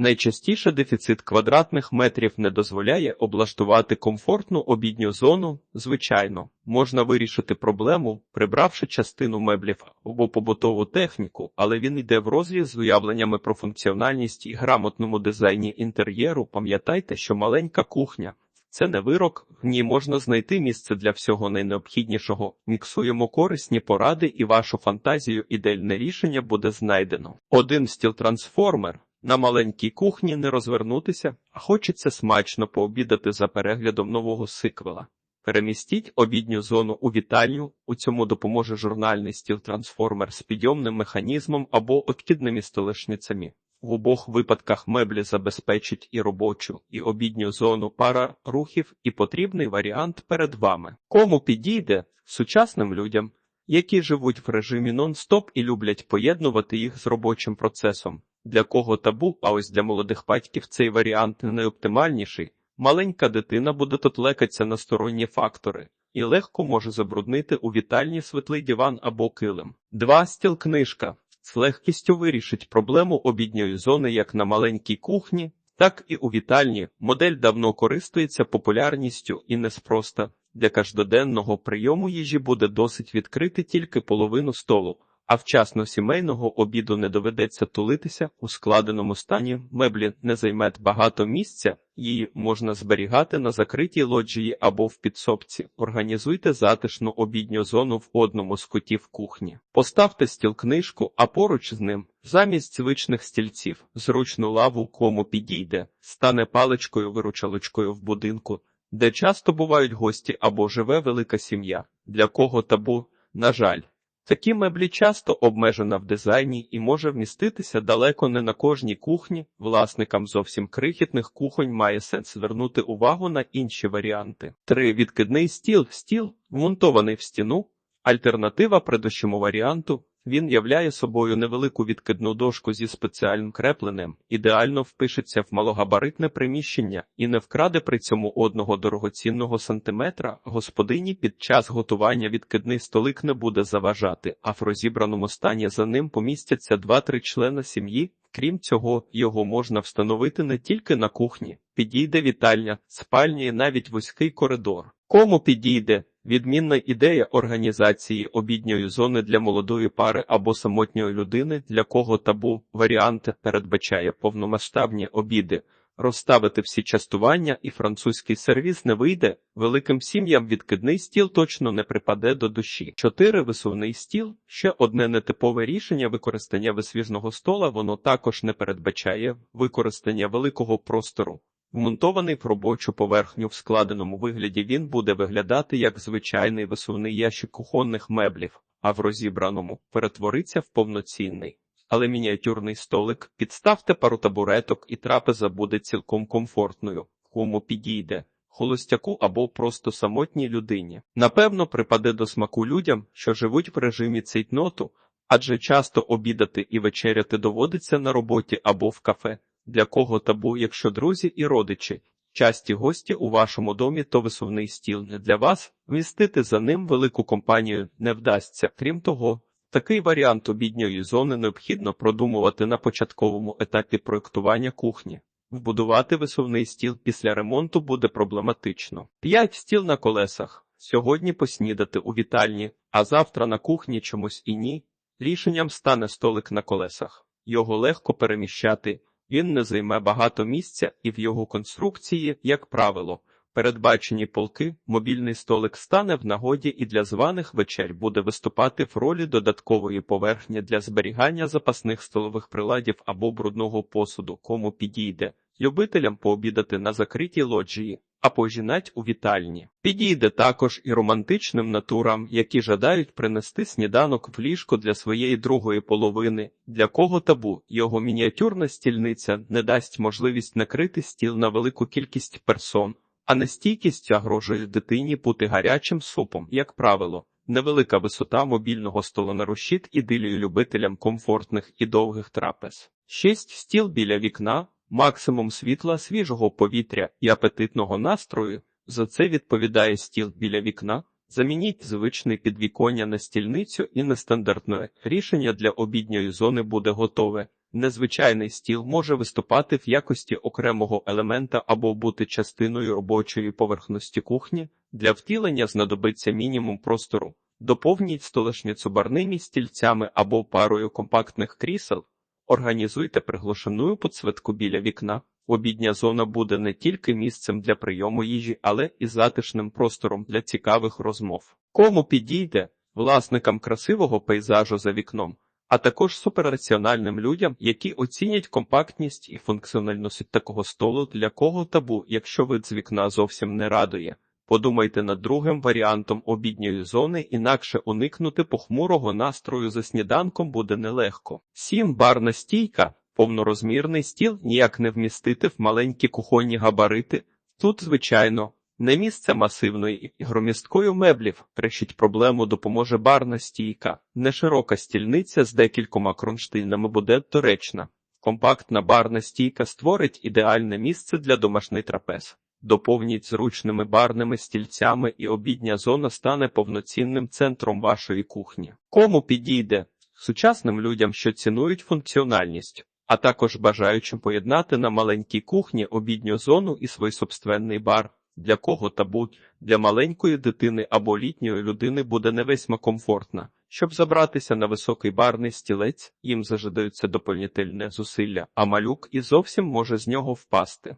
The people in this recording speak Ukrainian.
Найчастіше дефіцит квадратних метрів не дозволяє облаштувати комфортну обідню зону. Звичайно, можна вирішити проблему, прибравши частину меблів або побутову техніку, але він йде в розріз з уявленнями про функціональність і грамотному дизайні інтер'єру. Пам'ятайте, що маленька кухня. Це не вирок, в ній можна знайти місце для всього найнеобхіднішого. Міксуємо корисні поради і вашу фантазію ідеальне рішення буде знайдено. Один стіл-трансформер. На маленькій кухні не розвернутися, а хочеться смачно пообідати за переглядом нового сиквела. Перемістіть обідню зону у вітальню, у цьому допоможе журнальний стіл-трансформер з підйомним механізмом або откидними столешницями. В обох випадках меблі забезпечить і робочу, і обідню зону пара рухів, і потрібний варіант перед вами. Кому підійде сучасним людям, які живуть в режимі нон-стоп і люблять поєднувати їх з робочим процесом. Для кого табу, а ось для молодих батьків цей варіант найоптимальніший. Маленька дитина буде тут лекатися на сторонні фактори і легко може забруднити у вітальні світлий диван або килим. Два стіл книжка з легкістю вирішить проблему обідньої зони як на маленькій кухні, так і у вітальні. Модель давно користується популярністю і неспроста. Для каждоденного прийому їжі буде досить відкрити тільки половину столу, а вчасно сімейного обіду не доведеться тулитися у складеному стані. Меблі не займе багато місця, її можна зберігати на закритій лоджії або в підсобці. Організуйте затишну обідню зону в одному з кутів кухні. Поставте стіл книжку, а поруч з ним, замість звичних стільців, зручну лаву кому підійде, стане паличкою-виручалочкою в будинку. Де часто бувають гості або живе велика сім'я, для кого табу, на жаль. Такі меблі часто обмежена в дизайні і може вміститися далеко не на кожній кухні. Власникам зовсім крихітних кухонь має сенс звернути увагу на інші варіанти. 3. відкидний стіл. Стіл, вмонтований в стіну, альтернатива предыдущому варіанту. Він являє собою невелику відкидну дошку зі спеціальним крепленням, ідеально впишеться в малогабаритне приміщення і не вкраде при цьому одного дорогоцінного сантиметра. Господині під час готування відкидний столик не буде заважати, а в розібраному стані за ним помістяться два-три члена сім'ї. Крім цього, його можна встановити не тільки на кухні, підійде вітальня, спальня і навіть вузький коридор. Кому підійде? Відмінна ідея організації обідньої зони для молодої пари або самотньої людини, для кого табу варіант передбачає повномасштабні обіди. Розставити всі частування і французький сервіс не вийде. Великим сім'ям відкидний стіл точно не припаде до душі. Чотири висувний стіл ще одне нетипове рішення використання висвіжного стола. Воно також не передбачає використання великого простору. Вмонтований в робочу поверхню в складеному вигляді він буде виглядати як звичайний висувний ящик кухонних меблів, а в розібраному перетвориться в повноцінний. Але мініатюрний столик підставте пару табуреток і трапеза буде цілком комфортною, кому підійде, холостяку або просто самотній людині. Напевно, припаде до смаку людям, що живуть в режимі цейтноту, адже часто обідати і вечеряти доводиться на роботі або в кафе для кого табу, якщо друзі і родичі, часті гості у вашому домі, то висувний стіл не для вас, вмістити за ним велику компанію не вдасться. Крім того, такий варіант обідньої зони необхідно продумувати на початковому етапі проєктування кухні. Вбудувати висувний стіл після ремонту буде проблематично. П'ять стіл на колесах. Сьогодні поснідати у вітальні, а завтра на кухні чомусь і ні. Рішенням стане столик на колесах. Його легко переміщати, він не займе багато місця, і в його конструкції, як правило, передбачені полки, мобільний столик стане в нагоді і для званих вечер буде виступати в ролі додаткової поверхні для зберігання запасних столових приладів або брудного посуду, кому підійде, любителям пообідати на закритій лоджії, а пожінать у вітальні. Підійде також і романтичним натурам, які жадають принести сніданок в ліжко для своєї другої половини, для кого табу його мініатюрна стільниця не дасть можливість накрити стіл на велику кількість персон, а нестійкість загрожує дитині бути гарячим супом, як правило. Невелика висота мобільного столонарушіт ідилію любителям комфортних і довгих трапез. Шість стіл біля вікна, максимум світла, свіжого повітря і апетитного настрою. За це відповідає стіл біля вікна. Замініть звичний підвіконня на стільницю і нестандартне рішення для обідньої зони буде готове. Незвичайний стіл може виступати в якості окремого елемента або бути частиною робочої поверхності кухні. Для втілення знадобиться мінімум простору. Доповніть столешницю барними стільцями або парою компактних крісел. Організуйте приглушену підсвітку біля вікна. Обідня зона буде не тільки місцем для прийому їжі, але і затишним простором для цікавих розмов. Кому підійде власникам красивого пейзажу за вікном, а також суперраціональним людям, які оцінять компактність і функціональність такого столу, для кого табу, якщо вид з вікна зовсім не радує. Подумайте над другим варіантом обідньої зони, інакше уникнути похмурого настрою за сніданком буде нелегко. 7. Барна стійка. Повнорозмірний стіл ніяк не вмістити в маленькі кухонні габарити. Тут, звичайно, не місце масивної і громісткої меблів. Решить проблему допоможе барна стійка. Неширока стільниця з декількома кронштейнами буде доречна. Компактна барна стійка створить ідеальне місце для домашніх трапез. Доповніть зручними барними стільцями і обідня зона стане повноцінним центром вашої кухні. Кому підійде? Сучасним людям, що цінують функціональність, а також бажаючим поєднати на маленькій кухні обідню зону і свій собственний бар. Для кого табу, для маленької дитини або літньої людини буде не весьма комфортна. Щоб забратися на високий барний стілець, їм зажидаються доповнительне зусилля, а малюк і зовсім може з нього впасти.